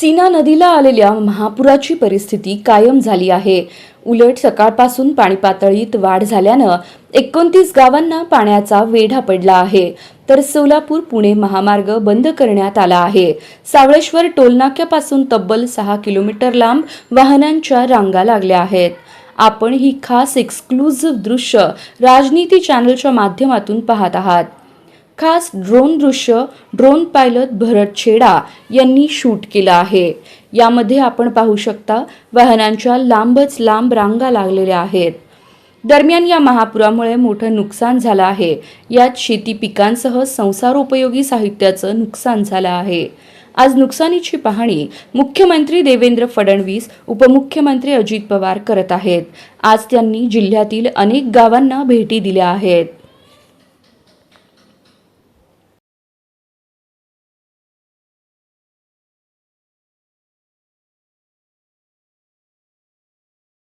सीना नदीला आलेल्या महापुराची परिस्थिती कायम झाली आहे. उलट सकाळपासून पाणी पातळीत वाढ झाल्यानं एकोणतीस गावांना पाण्याचा वेढा पडला आहे. तर सोलापूर पुणे महामार्ग बंद करण्यात आला आहे. सावळेश्वर टोलनाक्यापासून तब्बल सहा किलोमीटर लांब वाहनांच्या रांगा लागल्या आहेत. आपण ही खास एक्सक्लुझिव्ह दृश्य राजनीती चॅनलच्या माध्यमातून पाहत आहात. खास ड्रोन दृश्य ड्रोन पायलट भरत छेडा यांनी शूट केलं आहे. यामध्ये आपण पाहू शकता वाहनांच्या लांबच लांब रांगा लागलेल्या आहेत. दरम्यान या महापुरामुळे मोठं नुकसान झालं आहे. यात शेती पिकांसह संसारोपयोगी साहित्याचं नुकसान झालं आहे. आज नुकसानीची पाहणी मुख्यमंत्री देवेंद्र फडणवीस उपमुख्यमंत्री अजित पवार करत आहेत. आज त्यांनी जिल्ह्यातील अनेक गावांना भेटी दिल्या आहेत.